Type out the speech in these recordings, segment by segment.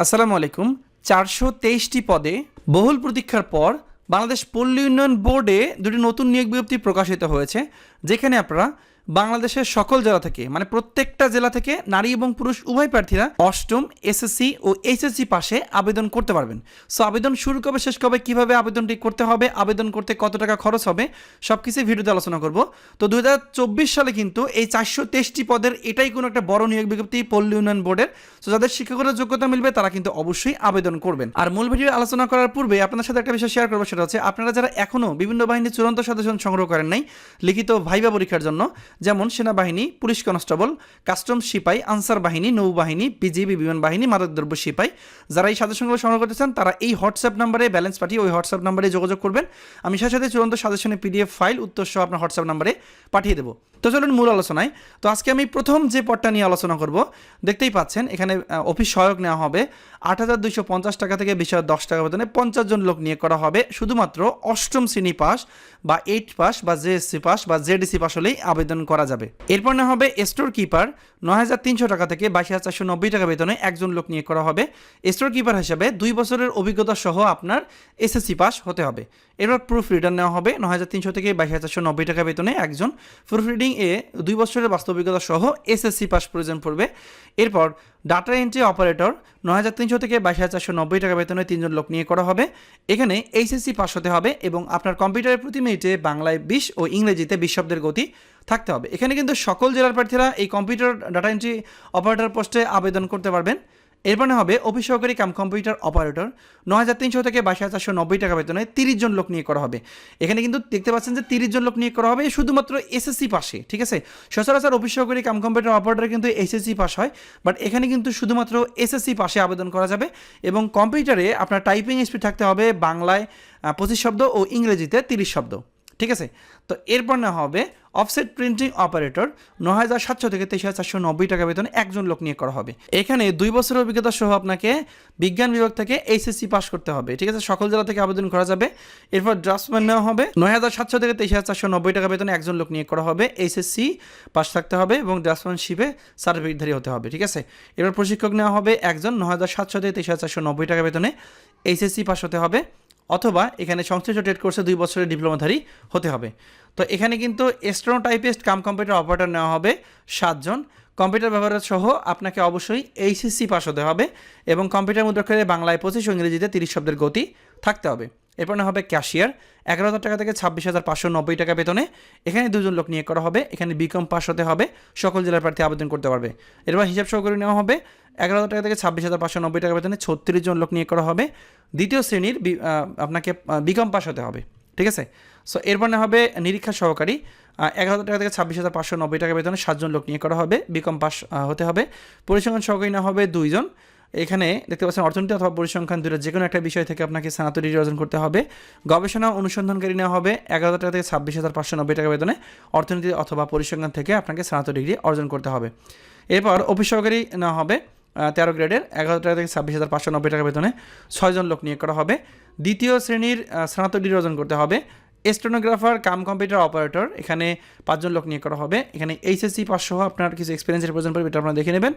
আসসালামু আলাইকুম। চারশো তেইশটি পদে বহুল প্রতীক্ষার পর বাংলাদেশ পল্লী উন্নয়ন বোর্ডে দুটি নতুন নিয়োগ বিজ্ঞপ্তি প্রকাশিত হয়েছে, যেখানে আপনারা বাংলাদেশের সকল জেলা থেকে মানে প্রত্যেকটা জেলা থেকে নারী এবং পুরুষ উভয় প্রার্থীরা অষ্টম এসএসসি ও এইচএসসি পাশে আবেদন করতে পারবেন। সো আবেদন শুরু কবে, শেষ কবে, কীভাবে আবেদনটি করতে হবে, আবেদন করতে কত টাকা খরচ হবে সব কিছুই ভিডিওতে আলোচনা করব। তো দুই হাজার চব্বিশ সালে কিন্তু এই চারশো তেইশটি পদের এটাই কোনো একটা বড় নিয়োগ বিজ্ঞপ্তি পল্লী উন্নয়ন বোর্ডের। তো যাদের শিক্ষকতার যোগ্যতা মিলবে, তারা কিন্তু অবশ্যই আবেদন করবেন। আর মূল ভিডিও আলোচনা করার পূর্বে আপনাদের সাথে একটা বিষয় শেয়ার করব, সেটা হচ্ছে আপনারা যারা এখনও বিভিন্ন বাহিনীর চূড়ান্ত সদস্য সংগ্রহ করেন নাই, লিখিত ভাইবা পরীক্ষার জন্য যেমন সেনাবাহিনী, পুলিশ কনস্টেবল, কাস্টমস সিপাই, আনসার বাহিনী, নৌবাহিনী, বিজিবি, বিমান বাহিনী, মাদকদ্রব্য সিপাই। যারা এই সাজেশনগুলো সংগ্রহ করতে চান, তারা এই হোয়াটসঅ্যাপ নাম্বারে ব্যালেন্স পাঠিয়ে ওই হোয়াটসঅ্যাপ নাম্বারে যোগাযোগ করবেন। আমি সাথে সাথে চূড়ান্ত সাজেশনের পিডিএফ ফাইল উত্তর সহ আপনার হোয়াটসঅ্যাপ নাম্বারে পাঠিয়ে দেবো। তো চলুন মূল আলোচনায়। তো আজকে আমি প্রথম যে পদটা নিয়ে আলোচনা করব, দেখতেই পাচ্ছেন, এখানে অফিস সহায়ক নেওয়া হবে। আট হাজার দুইশো পঞ্চাশ টাকা থেকে বিশ হাজার দশ টাকা বেতনে পঞ্চাশ জন লোক নিয়ে করা হবে। শুধুমাত্র অষ্টম শ্রেণি পাস বা এইট পাস বা জেএসসি পাস বা জেডিসি পাস হলেই আবেদন করা যাবে। এরপর না হবে স্টোর কিপার নয় হাজার তিনশো টাকা থেকে বাইশ নব্বই টাকা বেতনে একজন লোক নিয়ে করা হবে। স্টোর কিপার হিসাবে দুই বছরের অভিজ্ঞতা সহ আপনার এসএসসি পাস হতে হবে। এরপর প্রুফ রিডার নেওয়া হবে নয় হাজার তিনশো থেকে বাইশ হাজার চারশো নব্বই টাকা বেতনে একজন প্রুফ রিডিং এ দুই বছরের বাস্তবিকতা সহ এসএসসি পাস প্রয়োজন পড়বে। এরপর ডাটা এন্ট্রি অপারেটর নয় হাজার তিনশো থেকে বাইশ হাজার চারশো নব্বই টাকা বেতনে তিনজন লোক নিয়ে করা হবে। এখানে এইচএসসি পাস হতে হবে এবং আপনার কম্পিউটারের প্রতি মিনিটে বাংলায় বিশ ও ইংরেজিতে বিশ শব্দের গতি থাকতে হবে। এখানে কিন্তু সকল জেলার প্রার্থীরা এই কম্পিউটার ডাটা এন্ট্রি অপারেটর পোস্টে আবেদন করতে পারবেন। এরপর হবে অফিস সহকারী কাম কম্পিউটার অপারেটর। ন হাজার তিনশো থেকে বাইশ হাজার চারশো নব্বই টাকা বেতনে তিরিশ জন লোক নিয়ে করা হবে। এখানে কিন্তু দেখতে পাচ্ছেন যে তিরিশ জন লোক নিয়ে করা হবে, শুধুমাত্র এসএসসি পাশে, ঠিক আছে? সচরাচর অফিস সহকারী কাম কম্পিউটার অপারেটর কিন্তু এসএসসি পাস হয়, বাট এখানে কিন্তু শুধুমাত্র এসএসসি পাশে আবেদন করা যাবে এবং কম্পিউটারে আপনার টাইপিং স্পিড থাকতে হবে বাংলায় পঁচিশ শব্দ ও ইংরেজিতে তিরিশ শব্দ। ঠিক আছে? তো এরপর না হবে অফসেট প্রিন্টিং অপারেটর ন হাজার সাতশো থেকে তেইশ হাজার চারশো নব্বই টাকা বেতনে একজন লোক নিয়ে করা হবে। এখানে দুই বছরের অভিজ্ঞতা সহ আপনাকে বিজ্ঞান বিভাগ থেকে এইচএসসি পাস করতে হবে, ঠিক আছে? সকল জেলা থেকে আবেদন করা যাবে। এরপর ড্রাফটসম্যান নেওয়া হবে, নয় হাজার সাতশো থেকে তেইশ হাজার চারশো নব্বই টাকা বেতনে একজন লোক নিয়ে করা হবে এইচএসসি পাস থাকতে হবে এবং ড্রাফটসম্যানশিপে সার্টিফিকেটধারী হতে হবে, ঠিক আছে? এবার প্রশিক্ষক নেওয়া হবে একজন ন হাজার সাতশো থেকে তেইশ হাজার চারশো নব্বই টাকা বেতনে এইচএসসি পাস হতে হবে। অথবা এখানে সংশ্লিষ্ট ট্রেড কোর্সে দুই বছরের ডিপ্লোমাধারী হতে হবে। তো এখানে কিন্তু এস্ট্রো টাইপিস্ট কাম কম্পিউটার অপারেটর নেওয়া হবে সাতজন। কম্পিউটার ব্যবহার সহ আপনাকে অবশ্যই এইচএসসি পাস হতে হবে এবং কম্পিউটার মুদ্রাক্ষরে বাংলায় পঁচিশ ইংরেজিতে তিরিশ শব্দের গতি থাকতে হবে। এরপর হবে ক্যাশিয়ার, এগারো হাজার টাকা থেকে ছাব্বিশ হাজার পাঁচশো নব্বই টাকা বেতনে। এখানে দুজন লোক নিয়োগ করা হবে, এখানে বিকম পাস হতে হবে, সকল জেলার প্রার্থী আবেদন করতে পারবে। এরপর হিসাব সহকারী নেওয়া হবে, এগারো হাজার টাকা থেকে ছাব্বিশ হাজার পাঁচশো নব্বই টাকা বেতনে ছত্রিশ জন লোক নিয়োগ করা হবে। দ্বিতীয় শ্রেণির আপনাকে বিকম পাস হতে হবে, ঠিক আছে? সো এরপর না হবে নিরীক্ষা সহকারী এগারো হাজার টাকা থেকে ছাব্বিশ হাজার পাঁচশো নব্বই টাকা বেতনে সাতজন লোক নিয়ে করা হবে বিকম পাস হতে হবে। পরিসংখ্যান সহকারী না হবে দুইজন এখানে দেখতে পাচ্ছেন অর্থনীতি অথবা পরিসংখ্যান দুটো যে কোনো একটা বিষয় থেকে আপনাকে স্নাতক ডিগ্রি অর্জন করতে হবে। গবেষণা অনুসন্ধানকারী নেওয়া হবে এগারো হাজার টাকা থেকে ছাব্বিশ হাজার পাঁচশো নব্বই টাকা বেতনে। অর্থনীতি অথবা পরিসংখ্যান থেকে আপনাকে স্নাতক ডিগ্রি অর্জন করতে হবে। এরপর অফিস সহকারী নেওয়া হবে তেরো গ্রেডের এগারো টাকা থেকে ছাব্বিশ হাজার পাঁচশো নব্বই টাকা বেতনে। ছয়জন লোক নিয়োগ করা হবে। দ্বিতীয় শ্রেণির স্নাতক ডিগ্রি অর্জন করতে হবে। স্টেনোগ্রাফার কাম কম্পিউটার অপারেটর এখানে পাঁচজন লোক নিয়োগ করা হবে। এখানে এইচএসসি পাস সহ আপনার কিছু এক্সপিরিয়েন্সের প্রয়োজন পড়বে এটা আপনারা দেখে নেবেন।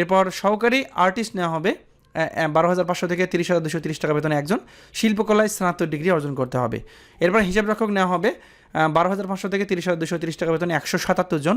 এরপর সহকারী আর্টিস্ট নেওয়া হবে। বারো হাজার পাঁচশো থেকে তিরিশ হাজার দুশো তিরিশ টাকা বেতনে একজন। শিল্পকলায় স্নাতক ডিগ্রি অর্জন করতে হবে। এরপর হিসাব রক্ষক নেওয়া হবে। বারো হাজার পাঁচশো থেকে তিরিশ হাজার দুশো তিরিশ টাকা বেতনে একশো সাতাত্তর জন।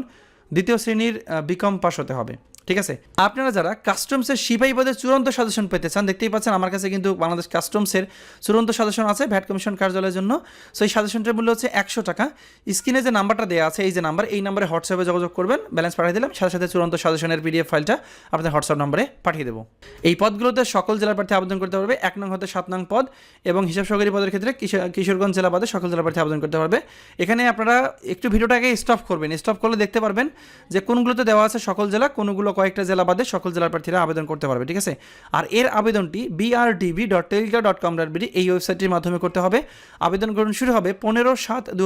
দ্বিতীয় শ্রেণির বিকম পাস হতে হবে। ঠিক আছে? আপনারা যারা কাস্টমসের সিপাহী পদে চূড়ান্ত সাজেশন পেতে চান, দেখতেই পাচ্ছেন আমার কাছে কিন্তু বাংলাদেশ কাস্টমসের চূড়ান্ত সাজেশন আছে, ভ্যাট কমিশন কার্যালয়ের জন্য। সো এই সাজেশনটার মূল্য হচ্ছে একশো টাকা। স্ক্রিনে যে নাম্বারটা দেওয়া আছে, এই যে নাম্বার, এই নাম্বারে হোয়াটসঅ্যাপে যোগাযোগ করবেন ব্যালেন্স পাঠিয়ে দিলাম, সাথে সাথে চূড়ান্ত সাজেশনের পিডিএফ ফাইলটা আপনাদের হোয়াটসঅ্যাপ নম্বরে পাঠিয়ে দেবো। এই পদগুলোতে সকল জেলার প্রার্থী আবেদন করতে পারবে, এক নং হতে সাত নং পদ এবং হিসাব সহকারী পদের ক্ষেত্রে কিশোর- কিশোরগঞ্জ জেলা বাদে সকল জেলা প্রার্থী আবেদন করতে পারবে। এখানে আপনারা একটু ভিডিওটাকে স্টপ করবেন। স্টপ করলে দেখতে পারবেন যে কোনগুলোতে দেওয়া আছে সকল জেলা, কোনগুলো কয়েকটা জেলা বাদে সকল জেলার প্রার্থীরা আবেদন করতে পারবে, ঠিক আছে? আর এর আবেদনটি BRDB dot teletalk dot com dot BD এই ওয়েবসাইটটির মাধ্যমে করতে হবে। আবেদন গ্রহণ শুরু হবে পনেরো সাত দু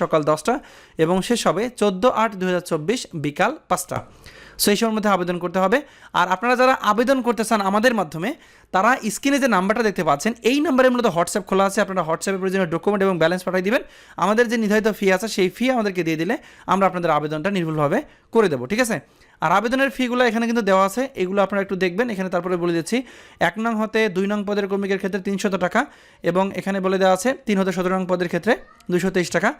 সকাল দশটা এবং শেষ হবে চোদ্দ আট দু বিকাল পাঁচটা। সো এই সময়ের মধ্যে আবেদন করতে হবে। আর আপনারা যারা আবেদন করতে চান আমাদের মাধ্যমে, তারা স্ক্রিনে যে নাম্বারটা দেখতে পাচ্ছেন, এই নাম্বারের মূলত হোয়াটসঅ্যাপ খোলা আছে। আপনারা হোয়াটসঅ্যাপে প্রয়োজনীয় ডকুমেন্ট এবং ব্যালেন্স পাঠিয়ে দিবেন। আমাদের যে নির্ধারিত ফি আছে, সেই ফি আমাদেরকে দিয়ে দিলে আমরা আপনাদের আবেদনটা নির্ভুলভাবে করে দেবো, ঠিক আছে? আর আবেদনের ফিগুলো এখানে কিন্তু দেওয়া আছে, এগুলো আপনারা একটু দেখবেন। এখানে তারপরে বলে দিচ্ছি, এক নং হতে দুই নং পদের কর্মীদের ক্ষেত্রে তিনশত টাকা এবং এখানে বলে দেওয়া আছে, তিন হতে সতেরো নং পদের ক্ষেত্রে দুশো তেইশ টাকা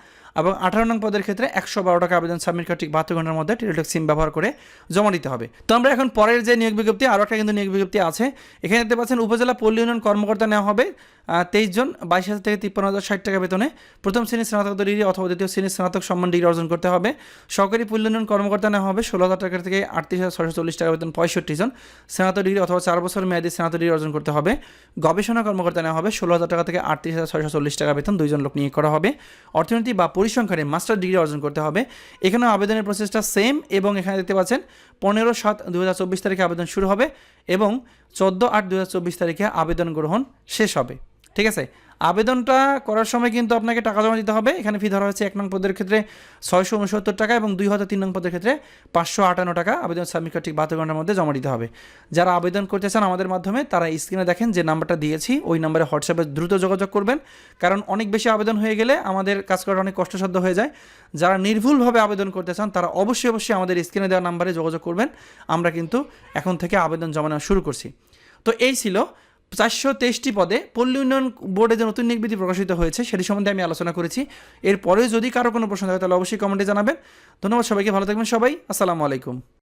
এবং আঠারো নং পদের ক্ষেত্রে একশো বারো টাকা আবেদন সাবমিট করে ঠিক বাহাত্তর ঘণ্টার মধ্যে টেলিটক সিম ব্যবহার করে জমা দিতে হবে। তো আমরা এখন পরের যে নিয়োগ বিজ্ঞপ্তি, আরও একটা কিন্তু নিয়োগ বিজ্ঞপ্তি আছে। এখানে দেখতে পাচ্ছেন উপজেলা পল্লী উন্নয়ন কর্মকর্তা নেওয়া হবে। তেইশ জন, বাইশ হাজার থেকে তিপ্পান্ন হাজার ষাট টাকা বেতনে প্রথম শ্রেণির স্নাতক ডিগ্রি অথবা দ্বিতীয় শ্রেণির স্নাতক সম্মান ডিগ্রি অর্জন করতে হবে। সরকারি পল্লী কর্মকর্তা নেওয়া হবে। ষোলো হাজার টাকা থেকে আটত্রিশ হাজার ছশো চল্লিশ টাকা বেতন, পঁয়ষট্টি জন স্নাতক ডিগ্রি অথবা চার বছর মেয়াদী স্নাতক ডিগ্রি অর্জন করতে হবে। গবেষণা কর্মকর্তা নেওয়া হবে। ষোলো হাজার টাকা থেকে আটত্রিশ হাজার ছয়শো চল্লিশ টাকা বেতন, দুইজন লোক নিয়োগ করা হবে। অর্থনীতি বা পরিসংখ্যানে মাস্টার ডিগ্রি অর্জন করতে হবে। এখানেও আবেদনের প্রসেসটা সেম এবং এখানে দেখতে পাচ্ছেন পনেরো সাত দু তারিখে আবেদন শুরু হবে এবং চোদ্দ আট দু তারিখে আবেদন গ্রহণ শেষ হবে। ঠিক আছে? আবেদনটা করার সময় কিন্তু আপনাকে টাকা জমা দিতে হবে। এখানে ফি ধরা হয়েছে এক নং পদের ক্ষেত্রে ছয়শো উনসত্তর টাকা এবং দুই হাজার তিন নং পদের ক্ষেত্রে পাঁচশো আটান্ন টাকা। আবেদন সাবমিট ঠিক বাহাত্তর ঘণ্টার মধ্যে জমা দিতে হবে। যারা আবেদন করতে চান আমাদের মাধ্যমে, তারা স্ক্রিনে দেখেন যে নাম্বারটা দিয়েছি, ওই নাম্বারে হোয়াটসঅ্যাপে দ্রুত যোগাযোগ করবেন। কারণ অনেক বেশি আবেদন হয়ে গেলে আমাদের কাজ করা অনেক কষ্টসাধ্য হয়ে যায়। যারা নির্ভুলভাবে আবেদন করতে চান, তারা অবশ্যই অবশ্যই আমাদের স্ক্রিনে দেওয়া নাম্বারে যোগাযোগ করবেন। আমরা কিন্তু এখন থেকে আবেদন জমা নেওয়া শুরু করছি। তো এই ছিল চারশো তেইশটি পদে পল্লী উন্নয়ন বোর্ডে যে নতুন নিয়োগ বিধি প্রকাশিত হয়েছে, সেটি সম্বন্ধে আমি আলোচনা করেছি। এরপরেও যদি কারও কোনো প্রশ্ন থাকে, তাহলে অবশ্যই কমেন্টে জানাবেন। ধন্যবাদ সবাইকে, ভালো থাকবেন সবাই। আসসালামু আলাইকুম।